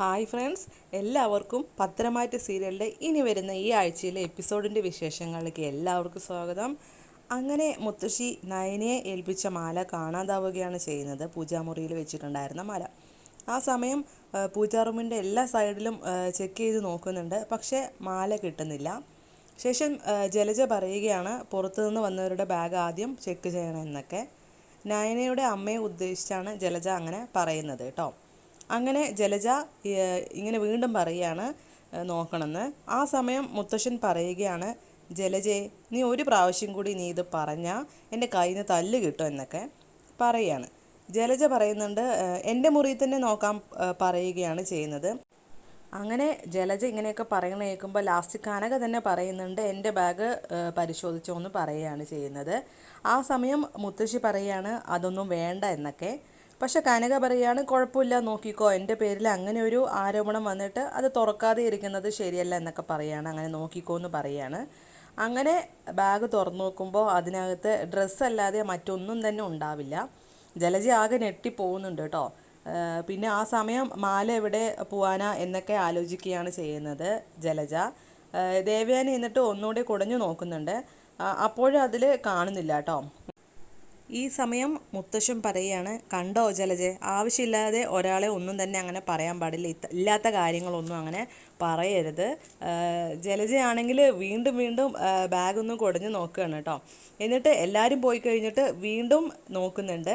Hi friends എല്ലാവർക്കും പത്രമാറ്റ് സീരിയലിന്റെ ഇനി വരുന്ന ഈ ആഴ്ചയിലെ എപ്പിസോഡിന്റെ വിശേഷങ്ങളിലേക്ക് എല്ലാവർക്കും സ്വാഗതം. അങ്ങനെ മുത്തശ്ശി നയനയെ ഏൽപ്പിച്ച മാല കാണാതാവുകയാണ് ചെയ്യുന്നത്. പൂജാമുറിയിൽ വെച്ചിട്ടുണ്ടായിരുന്ന മാല. ആ സമയം പൂജാ റൂമിന്റെ എല്ലാ സൈഡിലും ചെക്ക് ചെയ്ത് നോക്കുന്നുണ്ട്. പക്ഷേ മാല കിട്ടുന്നില്ല. ശേഷം ജലജ പറയുകയാണ് പുറത്തുനിന്ന് വന്നവരുടെ ബാഗ് ആദ്യം ചെക്ക് ചെയ്യണമെന്നൊക്കെ നയനയുടെ അമ്മയെ ഉദ്ദേശിച്ചാണ് ജലജ അങ്ങനെ പറയുന്നത് കേട്ടോ. അങ്ങനെ ജലജ ഇങ്ങനെ വീണ്ടും പറയുകയാണ് നോക്കണമെന്ന്. ആ സമയം മുത്തശ്ശൻ പറയുകയാണ് ജലജയെ നീ ഒരു പ്രാവശ്യം കൂടി നീ ഇത് പറഞ്ഞാൽ എന്റെ കയ്യിൽ നിന്ന് തല്ല് കിട്ടും എന്നൊക്കെ പറയുകയാണ്. ജലജ പറയുന്നുണ്ട് എന്റെ മുറിയിൽ തന്നെ നോക്കാൻ പറയുകയാണ് ചെയ്യുന്നത്. അങ്ങനെ ജലജ ഇങ്ങനെയൊക്കെ പറയണ കേൾക്കുമ്പോൾ ലാസ്റ്റ് കനക തന്നെ പറയുന്നുണ്ട് എന്റെ ബാഗ് പരിശോധിച്ചോ എന്ന് പറയുകയാണ് ചെയ്യുന്നത്. ആ സമയം മുത്തശ്ശി പറയുകയാണ് അതൊന്നും വേണ്ട എന്നൊക്കെ. പക്ഷെ കനക പറയുകയാണ് കുഴപ്പമില്ല നോക്കിക്കോ. എന്റെ പേരിൽ അങ്ങനെ ഒരു ആരോപണം വന്നിട്ട് അത് തുറക്കാതെ ഇരിക്കുന്നത് ശരിയല്ല എന്നൊക്കെ പറയുകയാണ് അങ്ങനെ നോക്കിക്കോ എന്ന് പറയുകയാണ് അങ്ങനെ ബാഗ് തുറന്നു നോക്കുമ്പോൾ അതിനകത്ത് ഡ്രസ്സല്ലാതെ മറ്റൊന്നും തന്നെ ഉണ്ടാവില്ല. ജലജ ആകെ ഞെട്ടിപ്പോകുന്നുണ്ട് കേട്ടോ. പിന്നെ ആ സമയം മാല എവിടെ പോവാനാ എന്നൊക്കെ ആലോചിക്കുകയാണ് ചെയ്യുന്നത് ജലജ. ദേവ്യാനി എന്നിട്ട് ഒന്നുകൂടി കുടഞ്ഞു നോക്കുന്നുണ്ട്. അപ്പോഴും അതിൽ കാണുന്നില്ല കേട്ടോ. ഈ സമയം മുത്തശ്ശൻ പറയുകയാണ് കണ്ടോ ജലജെ ആവശ്യമില്ലാതെ ഒരാളെ ഒന്നും തന്നെ അങ്ങനെ പറയാൻ പാടില്ല. ഇല്ലാത്ത കാര്യങ്ങളൊന്നും അങ്ങനെ പറയരുത്. ജലജയാണെങ്കിൽ വീണ്ടും വീണ്ടും ബാഗൊന്നും കുടഞ്ഞു നോക്കുകയാണ് കേട്ടോ. എന്നിട്ട് എല്ലാവരും പോയി കഴിഞ്ഞിട്ട് വീണ്ടും നോക്കുന്നുണ്ട്.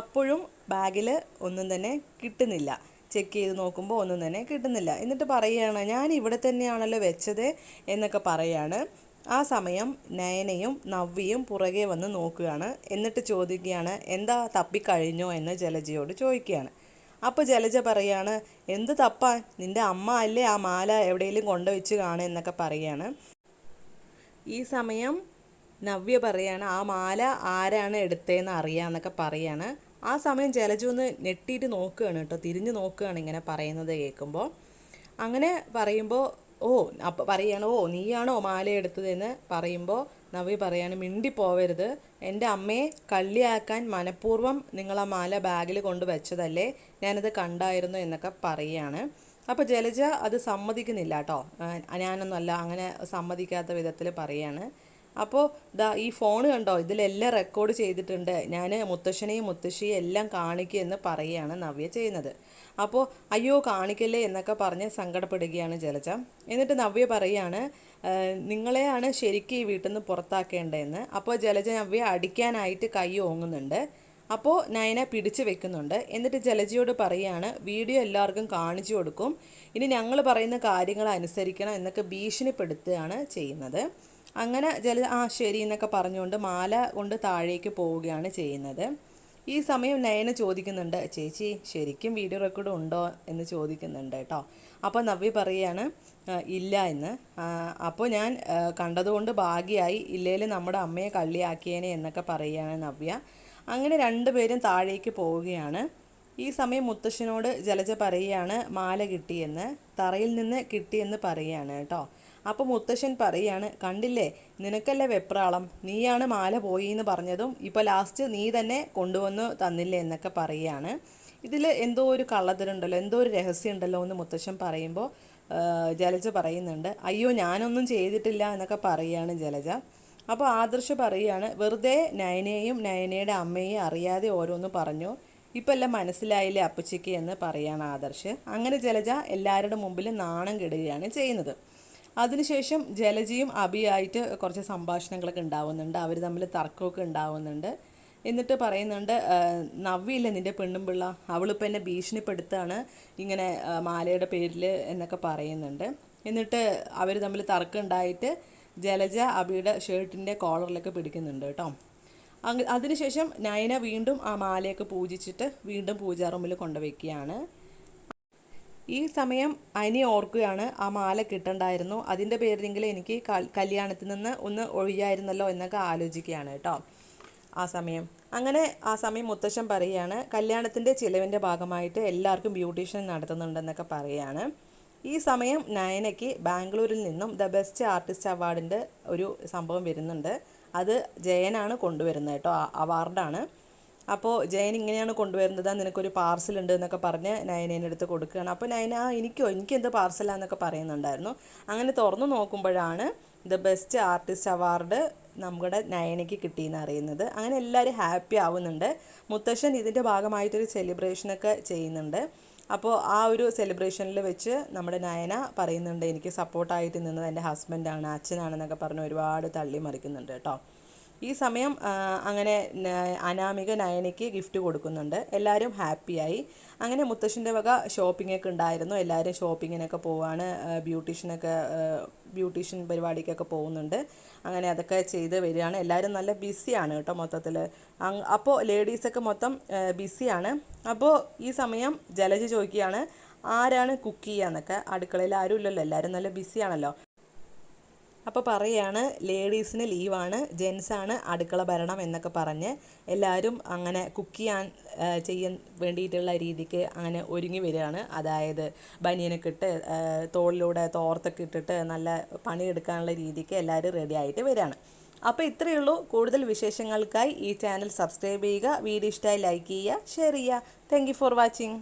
അപ്പോഴും ബാഗിൽ ഒന്നും തന്നെ കിട്ടുന്നില്ല. ചെക്ക് ചെയ്ത് നോക്കുമ്പോൾ ഒന്നും തന്നെ കിട്ടുന്നില്ല. എന്നിട്ട് പറയുകയാണ് ഞാൻ ഇവിടെ തന്നെയാണല്ലോ വെച്ചത് എന്നൊക്കെ പറയാണ്. ആ സമയം നയനയും നവ്യയും പുറകെ വന്ന് നോക്കുകയാണ്. എന്നിട്ട് ചോദിക്കുകയാണ് എന്താ തപ്പിക്കഴിഞ്ഞോ എന്ന് ജലജയോട് ചോദിക്കുകയാണ്. അപ്പോൾ ജലജ പറയാണ് എന്ത് തപ്പാൻ നിന്റെ അമ്മ അല്ലേ ആ മാല എവിടെയെങ്കിലും കൊണ്ടുവച്ച് കാണുക? എന്നൊക്കെ പറയാണ് ഈ സമയം നവ്യ പറയാണ് ആ മാല ആരാണ് എടുത്തതെന്ന് അറിയാന്നൊക്കെ പറയാണ് ആ സമയം ജലജ ഒന്ന് ഞെട്ടിയിട്ട് നോക്കുകയാണ് കേട്ടോ തിരിഞ്ഞ് നോക്കുകയാണ് ഇങ്ങനെ പറയുന്നത് കേൾക്കുമ്പോൾ. അങ്ങനെ പറയുമ്പോൾ ഓ അപ്പോൾ പറയാണ് ഓ നീയാണോ മാല എടുത്തതെന്ന് പറയുമ്പോൾ നവി പറയാണ് മിണ്ടി പോവരുത് എന്റെ അമ്മയെ കള്ളിയാക്കാൻ മനഃപൂർവം നിങ്ങൾ ആ മാല ബാഗിൽ കൊണ്ട് വെച്ചതല്ലേ? ഞാനത് കണ്ടായിരുന്നു എന്നൊക്കെ പറയുകയാണ് അപ്പോൾ ജലജ അത് സമ്മതിക്കുന്നില്ല കേട്ടോ. ഞാനൊന്നുമല്ല അങ്ങനെ സമ്മതിക്കാത്ത വിധത്തിൽ പറയാണ്. അപ്പോൾ ദാ ഈ ഫോൺ കണ്ടോ? ഇതിലെല്ലാം റെക്കോർഡ് ചെയ്തിട്ടുണ്ട്. ഞാൻ മുത്തശ്ശനെയും മുത്തശ്ശിയും എല്ലാം കാണിക്കുക എന്ന് പറയുകയാണ് നവ്യ ചെയ്യുന്നത്. അപ്പോൾ അയ്യോ കാണിക്കല്ലേ എന്നൊക്കെ പറഞ്ഞ് സങ്കടപ്പെടുകയാണ് ജലജ. എന്നിട്ട് നവ്യ പറയുകയാണ് നിങ്ങളെയാണ് ശരിക്കും ഈ വീട്ടിൽ നിന്ന് പുറത്താക്കേണ്ടതെന്ന്. അപ്പോൾ ജലജ നവ്യ അടിക്കാനായിട്ട് കൈ ഓങ്ങുന്നുണ്ട്. അപ്പോൾ നയന പിടിച്ചു വെക്കുന്നുണ്ട്. എന്നിട്ട് ജലജയോട് പറയാണ് വീഡിയോ എല്ലാവർക്കും കാണിച്ചു കൊടുക്കും. ഇനി ഞങ്ങൾ പറയുന്ന കാര്യങ്ങൾ അനുസരിക്കണം എന്നൊക്കെ ഭീഷണിപ്പെടുത്തുകയാണ് ചെയ്യുന്നത്. അങ്ങനെ ജല ആ ശരി എന്നൊക്കെ പറഞ്ഞുകൊണ്ട് മാല കൊണ്ട് താഴേക്ക് പോവുകയാണ് ചെയ്യുന്നത്. ഈ സമയം നയന ചോദിക്കുന്നുണ്ട് ചേച്ചി ശരിക്കും വീഡിയോ റെക്കോർഡ് ഉണ്ടോ? എന്ന് ചോദിക്കുന്നുണ്ട് കേട്ടോ. അപ്പോൾ നവ്യ പറയുകയാണ് ഇല്ല എന്ന്. അപ്പോൾ ഞാൻ കണ്ടതുകൊണ്ട് ഭാഗ്യമായി ഇല്ലേൽ നമ്മുടെ അമ്മയെ കള്ളിയാക്കിയേനെ എന്നൊക്കെ പറയുകയാണ് നവ്യ. അങ്ങനെ രണ്ടുപേരും താഴേക്ക് പോവുകയാണ്. ഈ സമയം മുത്തശ്ശനോട് ജലജ പറയുകയാണ് മാല കിട്ടിയെന്ന് തറയിൽ നിന്ന് കിട്ടിയെന്ന് പറയുകയാണ് കേട്ടോ. അപ്പോൾ മുത്തശ്ശൻ പറയാണ് കണ്ടില്ലേ നിനക്കല്ലേ വെപ്രാളം? നീയാണ് മാല പോയി എന്ന് പറഞ്ഞതും ഇപ്പോൾ ലാസ്റ്റ് നീ തന്നെ കൊണ്ടുവന്ന് തന്നില്ലേ എന്നൊക്കെ പറയുകയാണ്. ഇതിൽ എന്തോ ഒരു കള്ളത്തരുണ്ടല്ലോ എന്തോ ഒരു രഹസ്യം ഉണ്ടല്ലോ എന്ന് മുത്തശ്ശൻ പറയുമ്പോൾ ജലജ പറയുന്നുണ്ട് അയ്യോ ഞാനൊന്നും ചെയ്തിട്ടില്ല എന്നൊക്കെ പറയുകയാണ് ജലജ. അപ്പോൾ ആദർശ് പറയുകയാണ് വെറുതെ നയനയെയും നയനയുടെ അമ്മയെയും അറിയാതെ ഓരോന്ന് പറഞ്ഞു. ഇപ്പം എല്ലാം മനസ്സിലായില്ലേ അപ്പച്ചിക്ക് എന്ന് പറയാണ് ആദർശ്. അങ്ങനെ ജലജ എല്ലാവരുടെ മുമ്പിൽ നാണം കെടുകയാണ് ചെയ്യുന്നത്. അതിനുശേഷം ജലജയും അഭിയായിട്ട് കുറച്ച് സംഭാഷണങ്ങളൊക്കെ ഉണ്ടാവുന്നുണ്ട്. അവർ തമ്മിൽ തർക്കമൊക്കെ ഉണ്ടാവുന്നുണ്ട്. എന്നിട്ട് പറയുന്നുണ്ട് നവ്വിയില്ലേ നിന്റെ പെണ്ണും പിള്ള? അവളിപ്പോൾ എന്നെ ഭീഷണിപ്പെടുത്താണ് ഇങ്ങനെ മാലയുടെ പേരിൽ എന്നൊക്കെ പറയുന്നുണ്ട്. എന്നിട്ട് അവർ തമ്മിൽ തർക്കം ഉണ്ടായിട്ട് ജലജ അബിയുടെ ഷർട്ടിന്റെ കോളറിലൊക്കെ പിടിക്കുന്നുണ്ട് കേട്ടോ. അങ്ങ് അതിനുശേഷം നയന വീണ്ടും ആ മാലയൊക്കെ പൂജിച്ചിട്ട് വീണ്ടും പൂജാ റൂമിൽ കൊണ്ടുവയ്ക്കുകയാണ്. ഈ സമയം അനി ഓർക്കുകയാണ് ആ മാല കിട്ടണ്ടായിരുന്നു. അതിന്റെ പേരിലെങ്കിലും എനിക്ക് കല്യാണത്തിൽ നിന്ന് ഒന്ന് ഒഴിയായിരുന്നല്ലോ എന്നൊക്കെ ആലോചിക്കുകയാണ് കേട്ടോ ആ സമയം. അങ്ങനെ ആ സമയം മുത്തശ്ശൻ പറയുകയാണ് കല്യാണത്തിന്റെ ചിലവിന്റെ ഭാഗമായിട്ട് എല്ലാവർക്കും ബ്യൂട്ടീഷ്യൻ നടത്തുന്നുണ്ടെന്നൊക്കെ പറയുകയാണ്. ഈ സമയം നയനയ്ക്ക് ബാംഗ്ലൂരിൽ നിന്നും ദ ബെസ്റ്റ് ആർട്ടിസ്റ്റ് അവാർഡിന്റെ ഒരു സംഭവം വരുന്നുണ്ട്. അത് ജയനാണ് കൊണ്ടുവരുന്നത് കേട്ടോ അവാർഡാണ്. അപ്പോൾ ജയൻ ഇങ്ങനെയാണ് കൊണ്ടുവരുന്നത് നിനക്കൊരു പാർസൽ ഉണ്ട് എന്നൊക്കെ പറഞ്ഞ് നയനേന്റെ അടുത്ത് കൊടുക്കുകയാണ്. അപ്പോൾ നയന എനിക്കോ എനിക്ക് എന്ത് പാർസലാന്നൊക്കെ പറയുന്നുണ്ടായിരുന്നു. അങ്ങനെ തുറന്നു നോക്കുമ്പോഴാണ് ദ ബെസ്റ്റ് ആർട്ടിസ്റ്റ് അവാർഡ് നമ്മുടെ നയനയ്ക്ക് കിട്ടിയെന്ന് അറിയുന്നത്. അങ്ങനെ എല്ലാവരും ഹാപ്പി ആവുന്നുണ്ട്. മുത്തശ്ശൻ ഇതിന്റെ ഭാഗമായിട്ടൊരു സെലിബ്രേഷനൊക്കെ ചെയ്യുന്നുണ്ട്. അപ്പോൾ ആ ഒരു സെലിബ്രേഷനിൽ വെച്ച് നമ്മുടെ നയന പറയുന്നുണ്ട് എനിക്ക് സപ്പോർട്ടായിട്ട് നിന്നത് എന്റെ ഹസ്ബൻഡാണ് അച്ഛനാണെന്നൊക്കെ പറഞ്ഞ് ഒരുപാട് തള്ളി മറിക്കുന്നുണ്ട് കേട്ടോ. ഈ സമയം അങ്ങനെ അനാമിക നയനയ്ക്ക് ഗിഫ്റ്റ് കൊടുക്കുന്നുണ്ട്. എല്ലാവരും ഹാപ്പിയായി. അങ്ങനെ മുത്തശ്ശന്റെ വക ഷോപ്പിങ്ങൊക്കെ ഉണ്ടായിരുന്നു. എല്ലാവരും ഷോപ്പിങ്ങിനൊക്കെ പോവാണ്. ബ്യൂട്ടീഷ്യനൊക്കെ ബ്യൂട്ടീഷ്യൻ പരിപാടിക്കൊക്കെ പോകുന്നുണ്ട്. അങ്ങനെ അതൊക്കെ ചെയ്ത് വരികയാണ്. എല്ലാവരും നല്ല ബിസിയാണ് കേട്ടോ മൊത്തത്തിൽ അപ്പോൾ ലേഡീസൊക്കെ മൊത്തം ബിസിയാണ്. അപ്പോൾ ഈ സമയം ജലജ ചോദിക്കുകയാണ് ആരാണ് കുക്ക് ചെയ്യുക എന്നൊക്കെ അടുക്കളയിൽ ആരും ഇല്ലല്ലോ എല്ലാവരും നല്ല ബിസിയാണല്ലോ. അപ്പോൾ പറയാണ് ലേഡീസിന് ലീവാണ് ജെൻസാണ് അടുക്കള ഭരണം എന്നൊക്കെ പറഞ്ഞ് എല്ലാവരും അങ്ങനെ കുക്ക് ചെയ്യാൻ ചെയ്യാൻ വേണ്ടിയിട്ടുള്ള രീതിക്ക് അങ്ങനെ ഒരുങ്ങി വരികയാണ്. അതായത് ബനിയനൊക്കെ ഇട്ട് തോളിലൂടെ തോർത്തൊക്കെ ഇട്ടിട്ട് നല്ല പണിയെടുക്കാനുള്ള രീതിക്ക് എല്ലാവരും റെഡി ആയിട്ട് വരികയാണ്. അപ്പോൾ ഇത്രയേ ഉള്ളൂ. കൂടുതൽ വിശേഷങ്ങൾക്കായി ഈ ചാനൽ സബ്സ്ക്രൈബ് ചെയ്യുക വീഡിയോ ഇഷ്ടമായി ലൈക്ക് ചെയ്യുക ഷെയർ ചെയ്യുക. Thank for watching